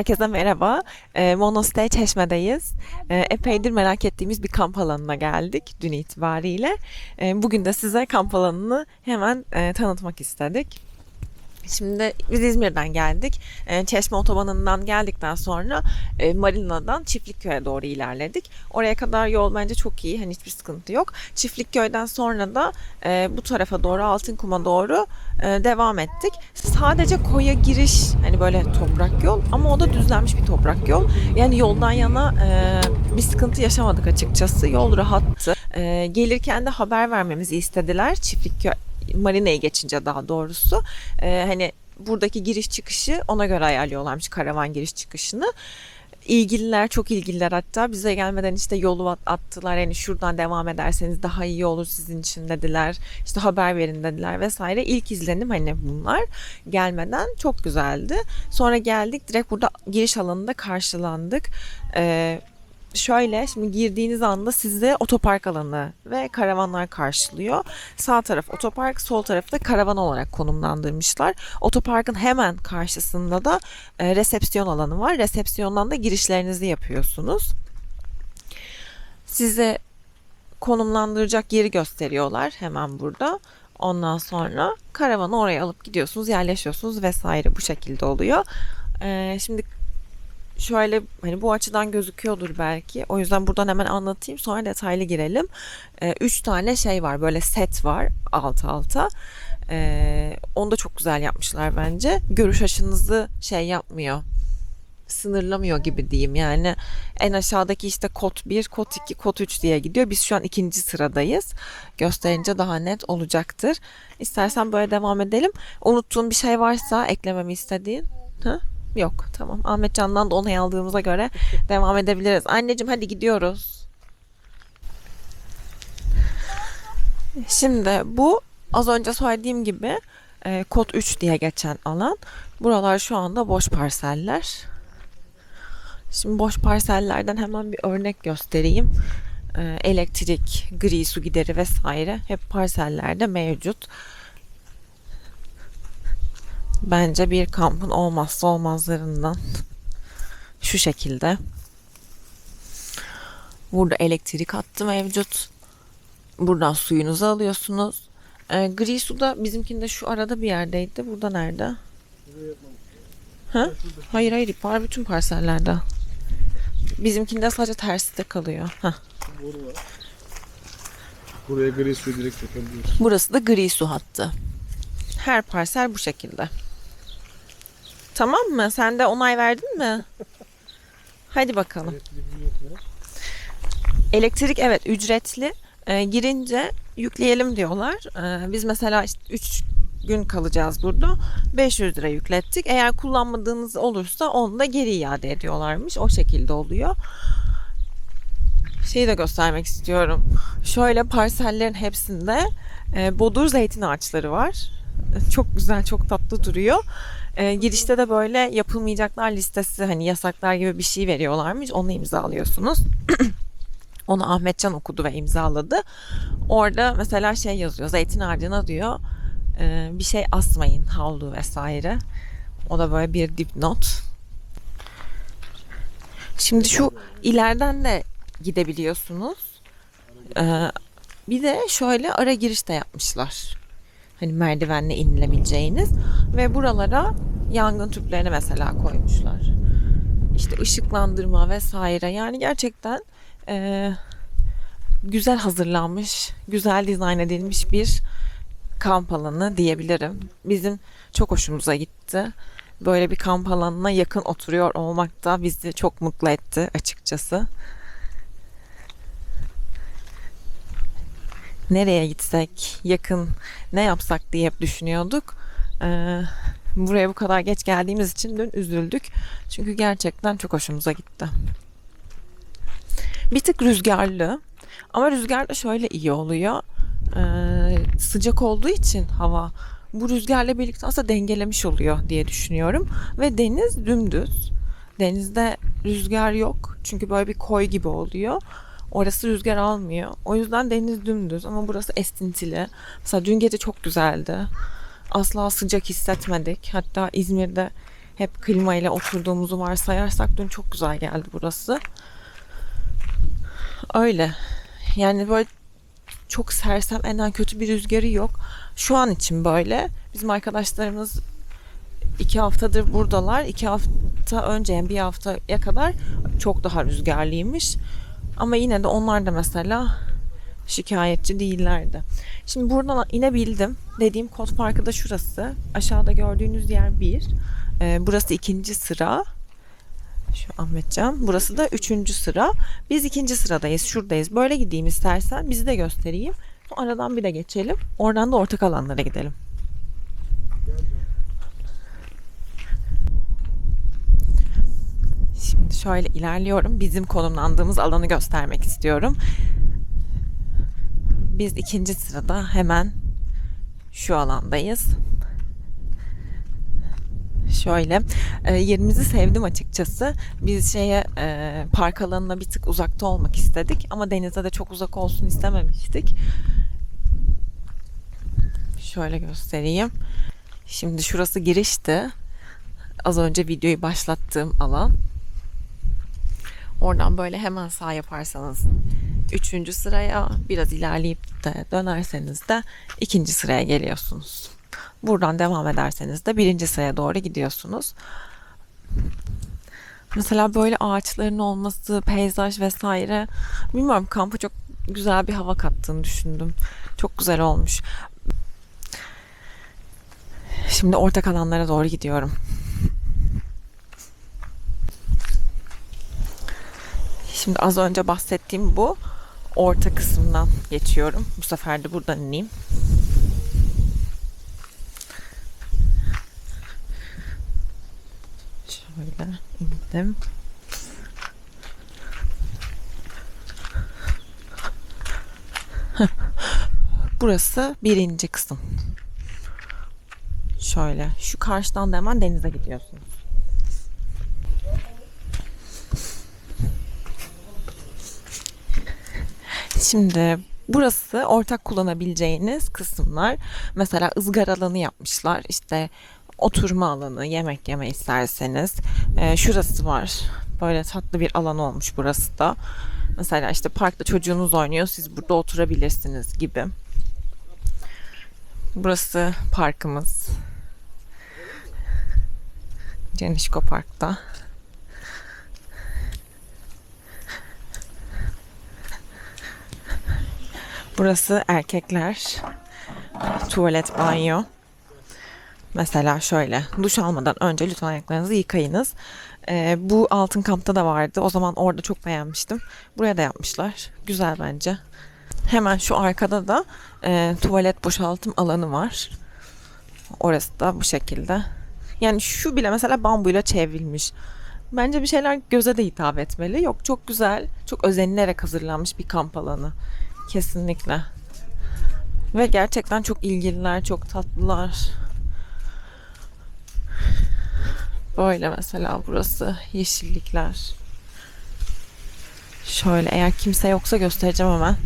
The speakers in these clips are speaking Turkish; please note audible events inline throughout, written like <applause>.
Herkese merhaba. E, Monostay Çeşme'deyiz. E, epeydir merak ettiğimiz bir kamp alanına geldik dün itibariyle. E, bugün de size kamp alanını hemen e, tanıtmak istedik. Şimdi biz İzmir'den geldik. E, Çeşme otobanından geldikten sonra e, Marina'dan Çiftlikköy'e doğru ilerledik. Oraya kadar yol bence çok iyi. Hani hiçbir sıkıntı yok. Çiftlikköy'den sonra da e, bu tarafa doğru Altınkum'a doğru e, devam ettik. Sadece koya giriş hani böyle toprak yol ama o da düzlenmiş bir toprak yol. Yani yoldan yana bir sıkıntı yaşamadık açıkçası. Yol rahattı. Gelirken de haber vermemizi istediler. Çiftlikköy Marina'yı geçince daha doğrusu. E, hani buradaki giriş çıkışı ona göre ayarlıyorlarmış karavan giriş çıkışını. İlgililer çok ilgililer hatta bize gelmeden işte yolu at- attılar yani şuradan devam ederseniz daha iyi olur sizin için dediler işte haber verin dediler vesaire ilk izlenim hani bunlar gelmeden çok güzeldi sonra geldik direkt burada giriş alanında karşılandık Ee, şöyle şimdi girdiğiniz anda sizi otopark alanı ve karavanlar karşılıyor. Sağ taraf otopark, sol tarafı da karavan olarak konumlandırmışlar. Otoparkın hemen karşısında da e, resepsiyon alanı var. Resepsiyondan da girişlerinizi yapıyorsunuz. Size konumlandıracak yeri gösteriyorlar hemen burada. Ondan sonra karavanı oraya alıp gidiyorsunuz, yerleşiyorsunuz vesaire bu şekilde oluyor. Ee, şimdi şöyle hani bu açıdan gözüküyordur belki. O yüzden buradan hemen anlatayım sonra detaylı girelim. Ee, üç tane şey var böyle set var alt alta. Ee, onu da çok güzel yapmışlar bence. Görüş açınızı şey yapmıyor sınırlamıyor gibi diyeyim. Yani en aşağıdaki işte kod 1, kod 2, kod 3 diye gidiyor. Biz şu an ikinci sıradayız. Gösterince daha net olacaktır. İstersen böyle devam edelim. Unuttuğun bir şey varsa eklememi istediğin. Ha? Yok tamam. Ahmet Can'dan da onay aldığımıza göre <laughs> devam edebiliriz. Anneciğim hadi gidiyoruz. Şimdi bu az önce söylediğim gibi e, kod 3 diye geçen alan. Buralar şu anda boş parseller. Şimdi boş parsellerden hemen bir örnek göstereyim. Ee, elektrik, gri su gideri vesaire hep parsellerde mevcut. Bence bir kampın olmazsa olmazlarından şu şekilde. Burada elektrik hattı mevcut. Buradan suyunuzu alıyorsunuz. Ee, gri su da bizimkinde şu arada bir yerdeydi. Burada nerede? Ha? Hayır hayır par bütün parsellerde. Bizimkinde sadece tersi de kalıyor. Heh. Buraya gri suyu direkt dökebiliyorsun. Burası da gri su hattı. Her parsel bu şekilde. Tamam mı? Sen de onay verdin mi? Hadi bakalım. Elektrik evet ücretli. Ee, girince yükleyelim diyorlar. Ee, biz mesela 3 gün kalacağız burada. 500 lira yüklettik. Eğer kullanmadığınız olursa onu da geri iade ediyorlarmış. O şekilde oluyor. Şeyi de göstermek istiyorum. Şöyle parsellerin hepsinde e, bodur zeytin ağaçları var. Çok güzel, çok tatlı duruyor. E, girişte de böyle yapılmayacaklar listesi hani yasaklar gibi bir şey veriyorlarmış. Onu imzalıyorsunuz. <clears throat> Onu Ahmetcan okudu ve imzaladı. Orada mesela şey yazıyor. Zeytin ağacına diyor e, bir şey asmayın havlu vesaire. O da böyle bir dipnot. Şimdi şu ileriden de gidebiliyorsunuz. Ee, bir de şöyle ara giriş de yapmışlar. Hani merdivenle inilebileceğiniz ve buralara yangın tüplerini mesela koymuşlar. İşte ışıklandırma vesaire. Yani gerçekten e, güzel hazırlanmış, güzel dizayn edilmiş bir kamp alanı diyebilirim. Bizim çok hoşumuza gitti. Böyle bir kamp alanına yakın oturuyor olmak da bizi çok mutlu etti açıkçası. Nereye gitsek, yakın ne yapsak diye hep düşünüyorduk. Ee, buraya bu kadar geç geldiğimiz için dün üzüldük. Çünkü gerçekten çok hoşumuza gitti. Bir tık rüzgarlı. Ama rüzgar da şöyle iyi oluyor. Ee, sıcak olduğu için hava bu rüzgarla birlikte aslında dengelemiş oluyor diye düşünüyorum. Ve deniz dümdüz. Denizde rüzgar yok. Çünkü böyle bir koy gibi oluyor. Orası rüzgar almıyor. O yüzden deniz dümdüz ama burası estintili. Mesela dün gece çok güzeldi. Asla sıcak hissetmedik. Hatta İzmir'de hep klima ile oturduğumuzu varsayarsak dün çok güzel geldi burası. Öyle. Yani böyle çok sersem enen kötü bir rüzgarı yok. Şu an için böyle. Bizim arkadaşlarımız iki haftadır buradalar. İki hafta önce yani bir haftaya kadar çok daha rüzgarlıymış. Ama yine de onlar da mesela şikayetçi değillerdi. Şimdi buradan inebildim. Dediğim kod parkı da şurası. Aşağıda gördüğünüz yer bir. Ee, burası ikinci sıra. Şu Ahmetcan. Burası da üçüncü sıra. Biz ikinci sıradayız. Şuradayız. Böyle gideyim istersen. Bizi de göstereyim. Aradan bir de geçelim. Oradan da ortak alanlara gidelim. Şimdi şöyle ilerliyorum. Bizim konumlandığımız alanı göstermek istiyorum. Biz ikinci sırada hemen şu alandayız. Şöyle e, yerimizi sevdim açıkçası. Biz şeye e, park alanına bir tık uzakta olmak istedik ama denize de çok uzak olsun istememiştik. Şöyle göstereyim. Şimdi şurası girişti. Az önce videoyu başlattığım alan. Oradan böyle hemen sağ yaparsanız üçüncü sıraya biraz ilerleyip de dönerseniz de ikinci sıraya geliyorsunuz. Buradan devam ederseniz de birinci sıraya doğru gidiyorsunuz. Mesela böyle ağaçların olması, peyzaj vesaire bilmiyorum kampa çok güzel bir hava kattığını düşündüm. Çok güzel olmuş. Şimdi ortak alanlara doğru gidiyorum. Şimdi az önce bahsettiğim bu orta kısımdan geçiyorum. Bu sefer de buradan ineyim. Şöyle indim. <laughs> Burası birinci kısım. Şöyle şu karşıdan da hemen denize gidiyorsunuz. Şimdi burası ortak kullanabileceğiniz kısımlar. Mesela ızgara alanı yapmışlar. İşte oturma alanı, yemek yeme isterseniz. Ee, şurası var. Böyle tatlı bir alan olmuş burası da. Mesela işte parkta çocuğunuz oynuyor, siz burada oturabilirsiniz gibi. Burası parkımız. Cenişko Park'ta. Burası erkekler tuvalet banyo. Mesela şöyle duş almadan önce lütfen ayaklarınızı yıkayınız. Ee, bu altın kampta da vardı. O zaman orada çok beğenmiştim. Buraya da yapmışlar. Güzel bence. Hemen şu arkada da e, tuvalet boşaltım alanı var. Orası da bu şekilde. Yani şu bile mesela bambuyla çevrilmiş. Bence bir şeyler göze de hitap etmeli. Yok çok güzel, çok özenilerek hazırlanmış bir kamp alanı. Kesinlikle. Ve gerçekten çok ilgililer, çok tatlılar. Böyle mesela burası yeşillikler. Şöyle eğer kimse yoksa göstereceğim hemen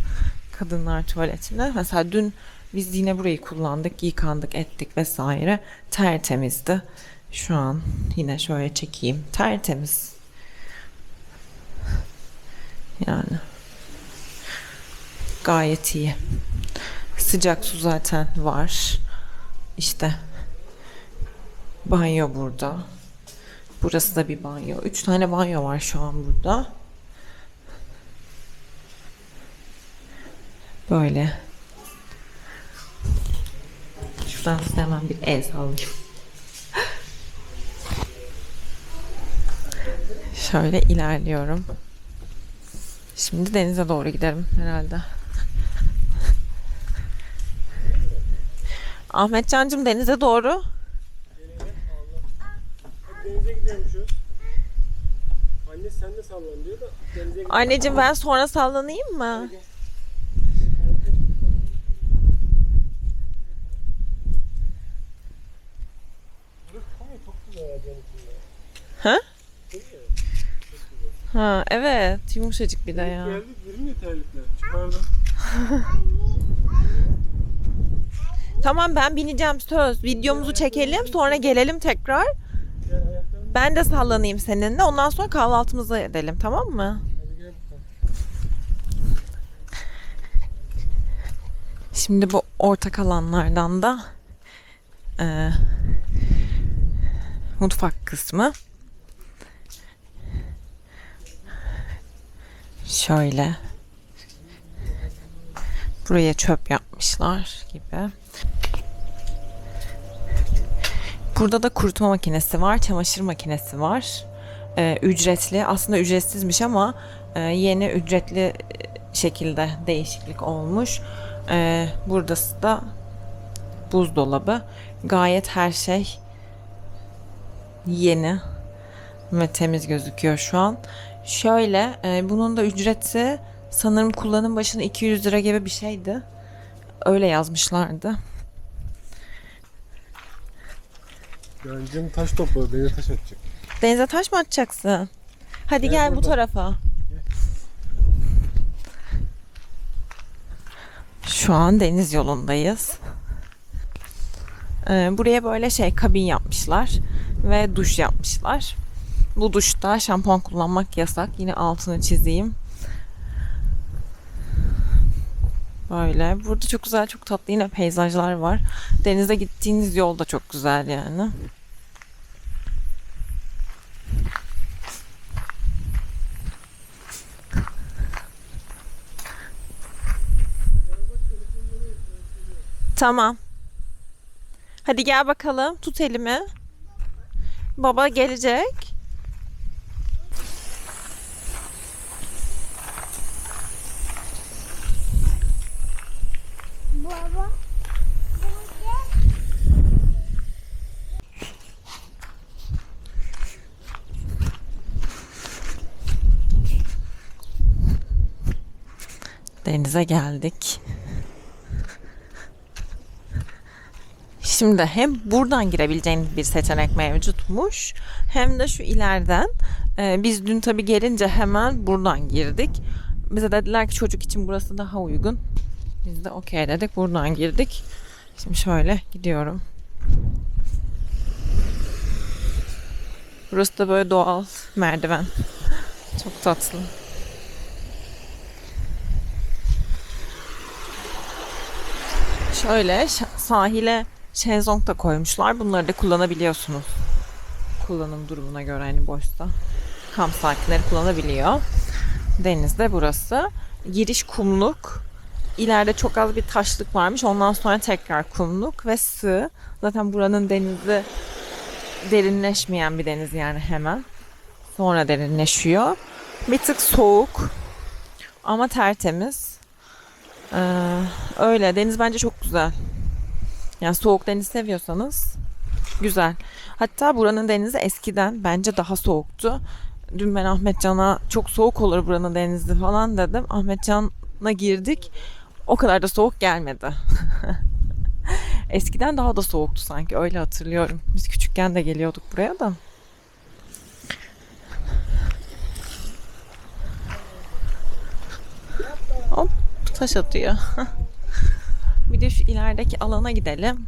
kadınlar tuvaletini. Mesela dün biz yine burayı kullandık, yıkandık, ettik vesaire. Tertemizdi. Şu an yine şöyle çekeyim. Tertemiz. Yani gayet iyi. Sıcak su zaten var. İşte banyo burada. Burası da bir banyo. Üç tane banyo var şu an burada. Böyle. Şuradan size hemen bir el sallayayım. Şöyle ilerliyorum. Şimdi denize doğru giderim herhalde. Ahmetcancığım denize doğru. Denize gidiyormuşuz. Anne sen de sallan diyor da denize gidiyor. Anneciğim ben sonra sallanayım mı? Ha? Ha evet yumuşacık bir de ya. Geldik verin terlikler. Çıkardım. <laughs> Tamam ben bineceğim söz. Videomuzu çekelim sonra gelelim tekrar. Ben de sallanayım seninle. Ondan sonra kahvaltımızı edelim tamam mı? Şimdi bu ortak alanlardan da e, mutfak kısmı. Şöyle. Buraya çöp yapmışlar gibi. Burada da kurutma makinesi var, çamaşır makinesi var. E, ücretli, aslında ücretsizmiş ama e, yeni ücretli şekilde değişiklik olmuş. Ee, burası da buzdolabı. Gayet her şey yeni ve temiz gözüküyor şu an. Şöyle, e, bunun da ücreti sanırım kullanım başına 200 lira gibi bir şeydi. Öyle yazmışlardı. Yani canım taş topladı. Denize taş atacak. Denize taş mı atacaksın? Hadi Gel gel bu burada. tarafa. Şu an deniz yolundayız. Ee, buraya böyle şey kabin yapmışlar ve duş yapmışlar. Bu duşta şampuan kullanmak yasak. Yine altını çizeyim. Böyle. Burada çok güzel, çok tatlı yine peyzajlar var. Denize gittiğiniz yol da çok güzel yani. Tamam. Hadi gel bakalım. Tut elimi. Baba gelecek. Baba. Denize geldik. Şimdi hem buradan girebileceğiniz bir seçenek mevcutmuş hem de şu ileriden. Ee, biz dün tabii gelince hemen buradan girdik. Bize dediler ki çocuk için burası daha uygun. Biz de okey dedik buradan girdik. Şimdi şöyle gidiyorum. Burası da böyle doğal merdiven. Çok tatlı. Şöyle sahile şezlong da koymuşlar. Bunları da kullanabiliyorsunuz. Kullanım durumuna göre hani boşta. Kamp sakinleri kullanabiliyor. Denizde burası. Giriş kumluk. İleride çok az bir taşlık varmış. Ondan sonra tekrar kumluk ve sığ. Zaten buranın denizi derinleşmeyen bir deniz yani hemen. Sonra derinleşiyor. Bir tık soğuk ama tertemiz. Ee, öyle. Deniz bence çok güzel. Yani soğuk deniz seviyorsanız güzel. Hatta buranın denizi eskiden bence daha soğuktu. Dün ben Ahmetcan'a çok soğuk olur buranın denizi falan dedim. Ahmetcan'a girdik. O kadar da soğuk gelmedi. <laughs> Eskiden daha da soğuktu sanki öyle hatırlıyorum. Biz küçükken de geliyorduk buraya da. Hop taş atıyor. <laughs> Bir de şu ilerideki alana gidelim.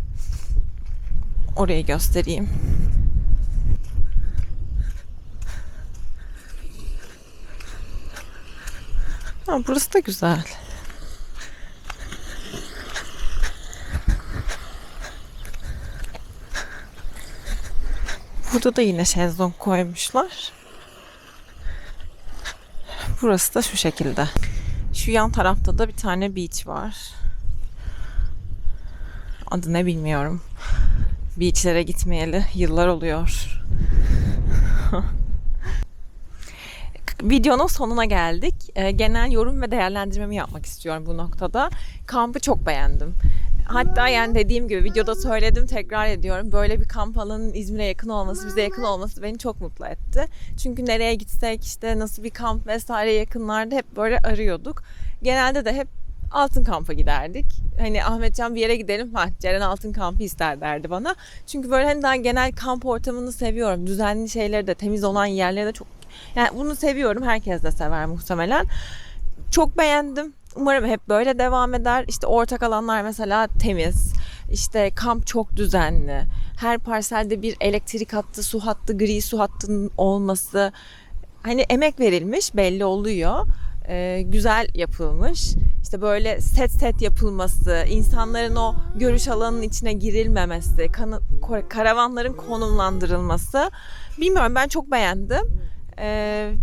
Orayı göstereyim. Ha, burası da güzel. Burada da yine şezlong koymuşlar. Burası da şu şekilde. Şu yan tarafta da bir tane beach var. Adı ne bilmiyorum. Beachlere gitmeyeli yıllar oluyor. <laughs> Videonun sonuna geldik. Ee, genel yorum ve değerlendirmemi yapmak istiyorum bu noktada. Kampı çok beğendim. Hatta yani dediğim gibi videoda söyledim tekrar ediyorum. Böyle bir kamp alanının İzmir'e yakın olması, bize yakın olması beni çok mutlu etti. Çünkü nereye gitsek işte nasıl bir kamp vesaire yakınlarda hep böyle arıyorduk. Genelde de hep Altın Kamp'a giderdik. Hani Ahmetcan bir yere gidelim. Ha, Ceren Altın Kamp'ı ister derdi bana. Çünkü böyle hani daha genel kamp ortamını seviyorum. Düzenli şeyleri de temiz olan yerleri de çok yani bunu seviyorum. Herkes de sever muhtemelen. Çok beğendim. Umarım hep böyle devam eder. İşte ortak alanlar mesela temiz. İşte kamp çok düzenli. Her parselde bir elektrik hattı, su hattı, gri su hattının olması. Hani emek verilmiş belli oluyor. Ee, güzel yapılmış. İşte böyle set set yapılması, insanların o görüş alanının içine girilmemesi, karavanların konumlandırılması. Bilmiyorum ben çok beğendim. Ee,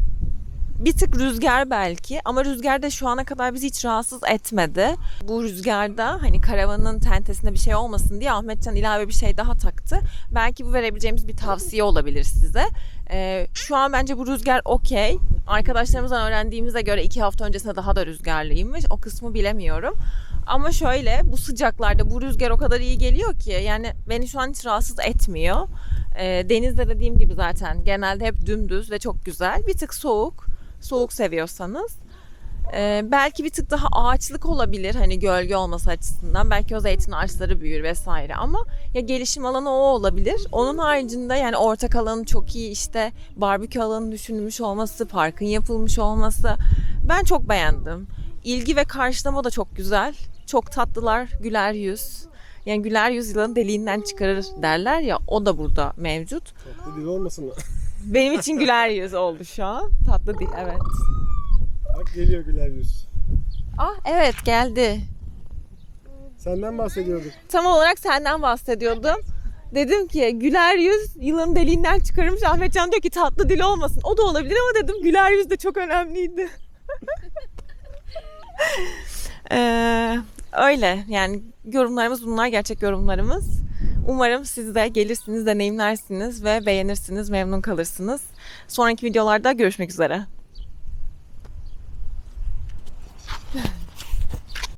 bir tık rüzgar belki ama rüzgar da şu ana kadar bizi hiç rahatsız etmedi. Bu rüzgarda hani karavanın tentesinde bir şey olmasın diye Ahmetcan ilave bir şey daha taktı. Belki bu verebileceğimiz bir tavsiye olabilir size. Ee, şu an bence bu rüzgar okey. Arkadaşlarımızdan öğrendiğimize göre iki hafta öncesinde daha da rüzgarlıymış. O kısmı bilemiyorum. Ama şöyle bu sıcaklarda bu rüzgar o kadar iyi geliyor ki yani beni şu an hiç rahatsız etmiyor. Ee, denizde dediğim gibi zaten genelde hep dümdüz ve çok güzel. Bir tık soğuk. Soğuk seviyorsanız. Ee, belki bir tık daha ağaçlık olabilir hani gölge olması açısından. Belki o zeytin ağaçları büyür vesaire ama ya gelişim alanı o olabilir. Onun haricinde yani ortak alanı çok iyi işte barbekü alanı düşünülmüş olması, parkın yapılmış olması. Ben çok beğendim. İlgi ve karşılama da çok güzel. Çok tatlılar, güler yüz. Yani güler yüz yılanın deliğinden çıkarır derler ya o da burada mevcut. Tatlı dil olmasın mı? <laughs> Benim için güler yüz oldu şu an. Tatlı değil evet. Bak geliyor güler yüz. Ah evet geldi. Senden bahsediyorduk. Tam olarak senden bahsediyordum. Dedim ki güler yüz yılanın deliğinden çıkarılmış. Ahmetcan diyor ki tatlı dil olmasın. O da olabilir ama dedim güler yüz de çok önemliydi. <laughs> Ee, öyle yani yorumlarımız bunlar gerçek yorumlarımız. Umarım siz de gelirsiniz, deneyimlersiniz ve beğenirsiniz, memnun kalırsınız. Sonraki videolarda görüşmek üzere.